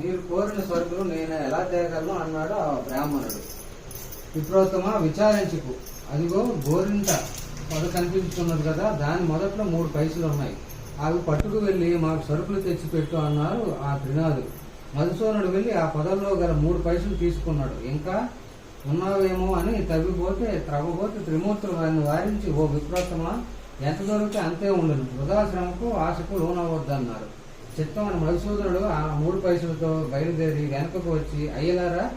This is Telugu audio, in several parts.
మీరు కోరిన సరుకులు నేను ఎలా తేగలను అన్నాడు ఆ బ్రాహ్మణుడు. విప్రోత్తమ విచారించుకు. అదిగో గోరింట పొద కనిపించుతున్నది కదా దాని మొదట్లో మూడు పైసలు ఉన్నాయి. అవి పట్టుకు వెళ్ళి మాకు సరుకులు తెచ్చిపెట్టు అన్నారు ఆ త్రినాథుడు. మధుసూనుడు వెళ్ళి ఆ పొదల్లో గల మూడు పైసలు తీసుకున్నాడు. ఇంకా ఉన్నావేమో అని తవ్విపోతే త్రవ్వబోతే త్రిమూర్తులు వారిని వారించి ఓ విప్రోత్తమ ఎంత దొరికితే అంతే ఉండను. వృధాశ్రమకు ఆశకు లోనవద్దన్నారు చిత్తమని మధుసూదనుడు ఆ మూడు పైసలతో బయలుదేరి వెనకకు వచ్చి అయ్యలారా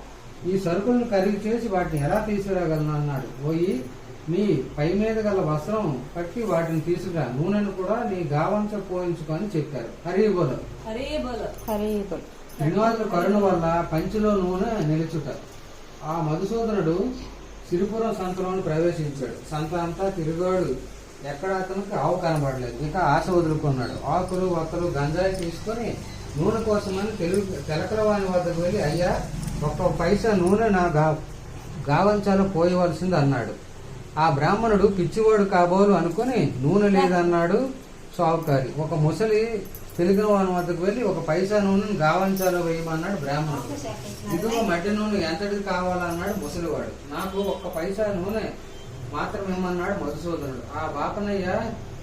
ఈ సరుకులను ఖరీదు చేసి వాటిని ఎలా తీసుకురాగలను? అన్నాడు. పోయి నీ పై మీద గల వస్త్రం పట్టి వాటిని తీసుకురా. నూనెను కూడా నీ గావంచ పోయించుకొని చెప్పారు. హరిబోలు. హరే బోలో హరి బోల్ త్రినాథుల కరుణ వల్ల పంచిలో నూనె నిలుచుట. ఆ మధుసూదనుడు సిరిపురం సంతలోని ప్రవేశించాడు. సంత అంతా తిరిగాడు. ఎక్కడ అతనికి ఆవు కనబడలేదు. ఇంకా ఆశ వదులుకున్నాడు. ఆకులు వక్కలు గంజాయి తీసుకొని నూనె కోసమని తెలుగు తెలకల వాని వద్దకు వెళ్ళి అయ్యా ఒక్క పైసా నూనె నా గా గావంచాలో పోయవలసింది అన్నాడు. ఆ బ్రాహ్మణుడు పిచ్చివాడు కాబోలు అనుకుని నూనె లేదన్నాడు సావుకారి. ఒక ముసలి తెలిగిన వాని వద్దకు వెళ్ళి ఒక పైసా నూనెను గావంచాలో వేయమన్నాడు బ్రాహ్మణుడు. ఇదిగో మట్టి నూనె ఎంతటిది కావాలన్నాడు ముసలివాడు. నాకు ఒక్క పైసా నూనె మాత్రం ఏమన్నాడు మధుసూదనుడు. ఆ బాపనయ్య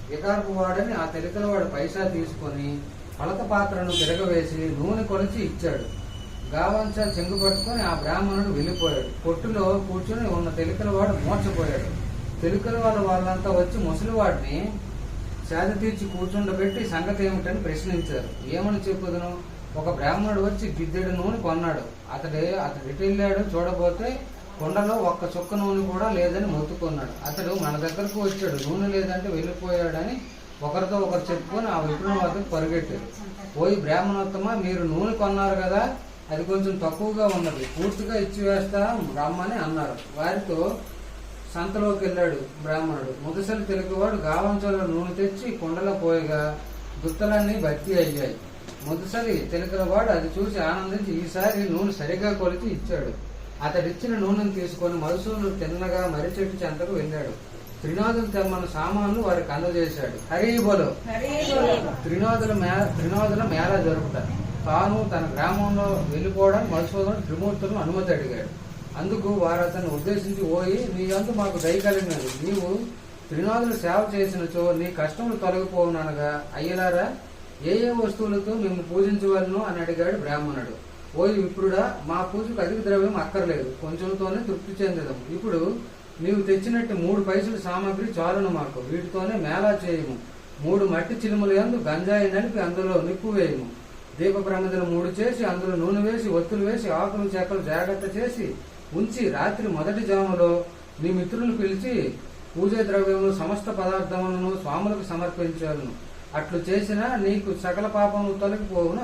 వికారపు వాడని ఆ తెలికల వాడు పైసా తీసుకొని పలక పాత్రను తిరగవేసి నూనె కొలిచి ఇచ్చాడు. గావంచ చెంగు పట్టుకొని ఆ బ్రాహ్మణుడు వెళ్ళిపోయాడు. కొట్టులో కూర్చుని ఉన్న తెలికల వాడు మోర్చపోయాడు తెలికల వాళ్ళ వాళ్ళంతా వచ్చి ముసలివాడిని సేద తీర్చి కూర్చుండబెట్టి సంగతి ఏమిటని ప్రశ్నించారు. ఏమని చెప్పుదను? ఒక బ్రాహ్మణుడు వచ్చి గిద్దెడు నూనె కొన్నాడు. అతడే అతడు వెళ్ళాడు చూడబోతే కొండలో ఒక్క చుక్క నూనె కూడా లేదని మొత్తుకున్నాడు. అతడు మన దగ్గరకు వచ్చాడు. నూనె లేదంటే వెళ్ళిపోయాడని ఒకరితో ఒకరు చెప్పుకొని ఆ విప్రుని వద్దకు పరిగెట్టారు. పోయి బ్రాహ్మణోత్తమ మీరు నూనె కొన్నారు కదా? అది కొంచెం తక్కువగా ఉన్నది. పూర్తిగా ఇచ్చి వేస్తా రమ్మని అన్నారు. వారితో సంతలోకి వెళ్ళాడు బ్రాహ్మణుడు. ముదసలు తెలుగువాడు గావంచలో నూనె తెచ్చి కొండలో పోయగా దుత్తలన్నీ భర్తీ అయ్యాయి. ముదసలి తెలుగులవాడు అది చూసి ఆనందించి ఈసారి నూనె సరిగా కొలిచి ఇచ్చాడు. అతడిచ్చిన నూనెను తీసుకొని మధుసూనుడు తిన్నగా మర్రి చెట్టు చెంతకు వెళ్ళాడు. త్రినాథులు తెమ్మన్న సామాన్లు వారికి అందజేశాడు హరి బోలో. త్రినాథుల త్రినాథుల మేళ జరుపుట తాను తన గ్రామంలో వెళ్ళిపోవడానికి మధుసూదనుడు త్రిమూర్తులను అనుమతి అడిగాడు. అందుకు వారు అతన్ని ఉద్దేశించి పోయి నీ అందు మాకు దయ కలిగినది. నీవు త్రినాథులు సేవ చేసినచో నీ కష్టములు తొలగిపోవుననగా అయ్యలారా ఏ ఏ వస్తువులతో మేము పూజించవలను అని అడిగాడు బ్రాహ్మణుడు. ఓయి విప్రుడా మా పూజకు అధిక ద్రవ్యం అక్కర్లేదు. కొంచెంతోనే తృప్తి చెందదము ఇప్పుడు నీవు తెచ్చినట్టు మూడు పైసలు సామాగ్రి చాలును మాకు. వీటితోనే మేళా చేయము. మూడు మట్టి చిలుములు యందు గంజాయి నలిపి అందులో నిప్పు వేయము. దీప ప్రమిదలు మూడు చేసి అందులో నూనె వేసి ఒత్తులు వేసి ఆకులు చెక్కలు జాగ్రత్త చేసి ఉంచి రాత్రి మొదటి జాములో నీ మిత్రులను పిలిచి పూజా ద్రవ్యములు సమస్త పదార్థములను స్వాములకు సమర్పించాలను. అట్లు చేసినా నీకు సకల పాపము తొలగిపోవును.